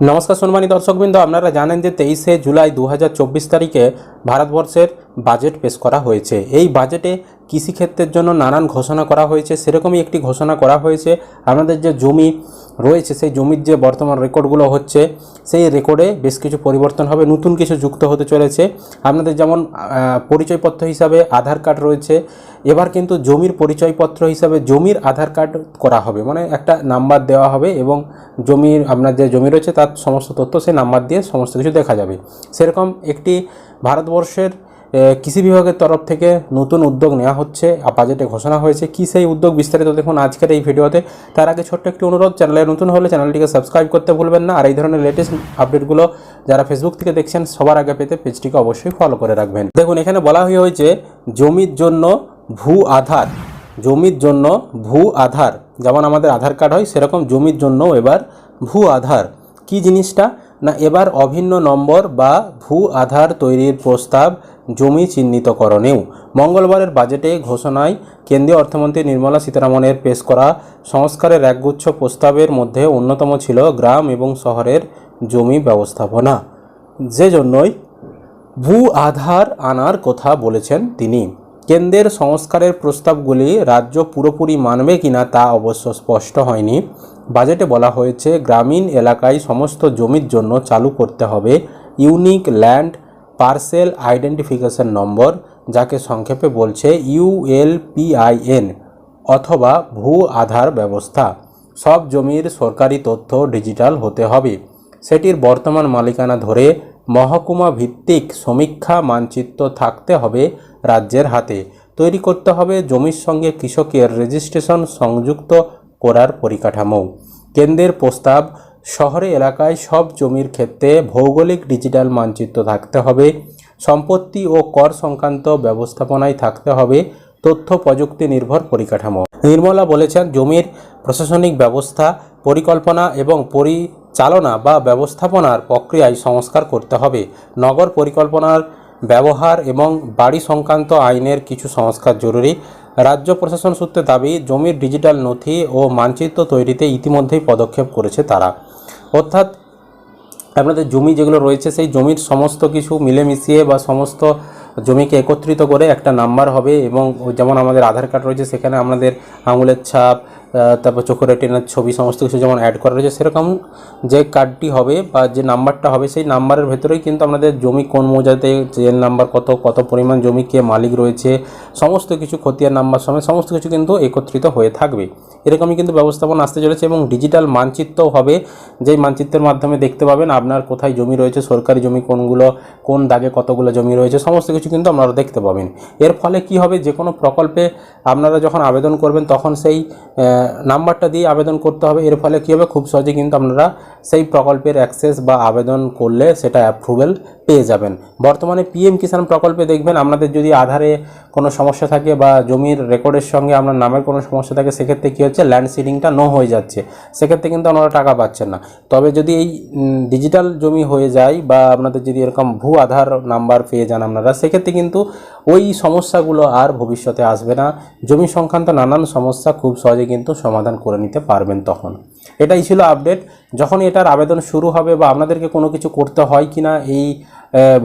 নমস্কার সম্মানী দর্শকবৃন্দ, আপনারা জানেন যে তেইশে জুলাই দু হাজার চব্বিশ তারিখে ভারতবর্ষের বাজেট পেশ করা হয়েছে। এই বাজেটে কৃষিক্ষেত্রের জন্য নানান ঘোষণা করা হয়েছে, সেরকমই একটি ঘোষণা করা হয়েছে। আমাদের যে জমি রয়েছে, সেই জমির যে বর্তমান রেকর্ডগুলো হচ্ছে, সেই রেকর্ডে বেশ কিছু পরিবর্তন হবে, নতুন কিছু যুক্ত হতে চলেছে। আপনাদের যেমন পরিচয়পত্র হিসাবে আধার কার্ড রয়েছে, এবার কিন্তু জমির পরিচয়পত্র হিসাবে জমির আধার কার্ড করা হবে মানে একটা নাম্বার দেওয়া হবে এবং জমির, আপনার যে জমি রয়েছে, তার সমস্ত তথ্য সেই নাম্বার দিয়ে সমস্ত কিছু দেখা যাবে। সেরকম একটি ভারতবর্ষের কৃষি বিভাগের তরফ থেকে নতুন উদ্যোগ নেওয়া হচ্ছে বাজেটে ঘোষণা হয়েছে। কি সেই উদ্যোগ বিস্তারিত দেখুন আজকের এই ভিডিওতে। তার আগে ছোট্ট একটি অনুরোধ, চ্যানেলে নতুন হলে চ্যানেলটিকে সাবস্ক্রাইব করতে ভুলবেন না। আর এই ধরনের লেটেস্ট আপডেটগুলো যারা ফেসবুক থেকে দেখছেন, সবার আগে পেতে পেজটিকে অবশ্যই ফলো করে রাখবেন। দেখুন, এখানে বলা হয়ে হয়েছে, জমির জন্য ভূ আধার, জমির জন্য ভূ আধার। যেমন আমাদের আধার কার্ড হয়, সেরকম জমির জন্য এবার ভূ আধার। কি জিনিসটা? না, এবার অভিন্ন নম্বর বা ভূ আধার তৈরির প্রস্তাব জমি চিহ্নিতকরণেও মঙ্গলবারের বাজেটে ঘোষণায় কেন্দ্রীয় অর্থমন্ত্রী নির্মলা সীতারামনের পেশ করা সংস্কারের একগুচ্ছ প্রস্তাবের মধ্যে অন্যতম ছিল গ্রাম এবং শহরের জমি ব্যবস্থাপনা। যে জন্যই ভূ আধার আনার কথা বলেছেন তিনি। কেন্দ্রের সংস্কারের প্রস্তাবগুলি রাজ্য পুরোপুরি মানবে কিনা তা অবশ্য স্পষ্ট হয়নি। বাজেটে বলা হয়েছে, গ্রামীণ এলাকায় সমস্ত জমির জন্য চালু করতে হবে, unique land parcel identification number, যাকে সংক্ষেপে বলছে ইউএলপিআইএন অথবা ভূ আধার ব্যবস্থা। সব জমির সরকারি তথ্য ডিজিটাল হতে হবে। সেটির বর্তমান মালিকানা ধরে মহকুমা ভিত্তিক সমীক্ষা মানচিত্র থাকতে হবে রাজ্যের হাতে। তৈরি করতে হবে জমির সঙ্গে কৃষকের রেজিস্ট্রেশন সংযুক্ত করার পরিকাঠামো। কেন্দ্রের প্রস্তাব শহরে এলাকায় সব জমির ক্ষেত্রে ভৌগোলিক ডিজিটাল মানচিত্র থাকতে হবে, সম্পত্তি ও কর সংক্রান্ত ব্যবস্থাপনায় থাকতে হবে, তথ্য প্রযুক্তি নির্ভর পরিকাঠামো। নির্মলা বলেছেন, জমির প্রশাসনিক ব্যবস্থা, পরিকল্পনা এবং পরিচালনা বা ব্যবস্থাপনার প্রক্রিয়ায় সংস্কার করতে হবে। নগর পরিকল্পনার ব্যবহার এবং বাড়ি সংক্রান্ত আইনের কিছু সংস্কার জরুরি। রাজ্য প্রশাসন সূত্রে দাবি, জমির ডিজিটাল নথি ও মানচিত্র তৈরিতে ইতিমধ্যেই পদক্ষেপ করেছে তারা। অর্থাৎ আপনাদের জমি যেগুলো রয়েছে, সেই জমির সমস্ত কিছু মিলেমিশিয়ে বা সমস্ত জমিকে একত্রিত করে একটা নাম্বার হবে এবং যেমন আমাদের আধার কার্ড রয়েছে, সেখানে আমাদের আঙুলের ছাপ তারপর চোখের রেটিনার ছবি, সমস্ত কিছু যেমন অ্যাড করা রয়েছে, সেরকম যে কার্ডটি হবে বা যে নাম্বারটা হবে, সেই নাম্বারের ভেতরেই কিন্তু আমাদের জমি কোন মৌজাতে যে নাম্বার কত কত পরিমাণ জমি কে মালিক রয়েছে, সমস্ত কিছু খতিয়ার নাম্বার সময় সমস্ত কিছু কিন্তু একত্রিত হয়ে থাকবে। এরকমই কিন্তু ব্যবস্থাপনা আসতে চলেছে এবং ডিজিটাল মানচিত্রও হবে। যেই মানচিত্রের মাধ্যমে দেখতে পাবেন আপনার কোথায় জমি রয়েছে, সরকারি জমি কোনগুলো, কোন দাগে কতগুলো জমি রয়েছে, সমস্ত কিছু কিন্তু আপনারা দেখতে পাবেন। এর ফলে কি হবে? যে কোনো প্রকল্পে আপনারা যখন আবেদন করবেন, তখন সেই নাম্বারটা দিয়ে আবেদন করতে হবে। এর ফলে কী হবে? খুব সহজে কিন্তু আপনারা সেই প্রকল্পের অ্যাক্সেস বা আবেদন করলে সেটা অ্যাপ্রুভেল পেয়ে যাবেন। বর্তমানে পিএম কিষাণ প্রকল্পে দেখবেন আপনাদের যদি আধারে কোনো সমস্যা থাকে বা জমির রেকর্ডের সঙ্গে আপনার নামের কোনো সমস্যা থাকে, সেক্ষেত্রে কী হচ্ছে, ল্যান্ড সিডিংটা নো হয়ে যাচ্ছে। সেক্ষেত্রে কিন্তু আপনারা টাকা পাচ্ছেন না। তবে যদি এই ডিজিটাল জমি হয়ে যায় বা আপনাদের যদি এরকম ভূ আধার নাম্বার পেয়ে যান আপনারা, সেক্ষেত্রে কিন্তু ওই সমস্যাগুলো আর ভবিষ্যতে আসবে না। জমি সংক্রান্ত নানান সমস্যা খুব সহজে কিন্তু সমাধান করে নিতে পারবেন তখন। এটাই ছিল আপডেট যখন এটার আবেদন শুরু হবে বা আপনাদেরকে কোনো কিছু করতে হয় কি না এই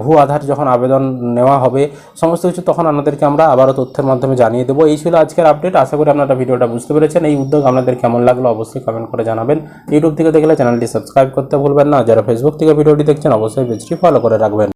ভূ আধার যখন আবেদন নেওয়া হবে, সমস্ত কিছু তখন আপনাদেরকে আমরা আবারও তথ্যের মাধ্যমে জানিয়ে দেবো। এই ছিল আজকের আপডেট আশা করি আপনারা ভিডিওটা বুঝতে পেরেছেন। এই উদ্যোগ আপনাদের কেমন লাগল অবশ্যই কমেন্ট করে জানাবেন। ইউটিউব থেকে দেখলে চ্যানেলটি সাবস্ক্রাইব করতে ভুলবেন না। যারা ফেসবুক থেকে ভিডিওটি দেখছেন, অবশ্যই পেজটি ফলো করে রাখবেন।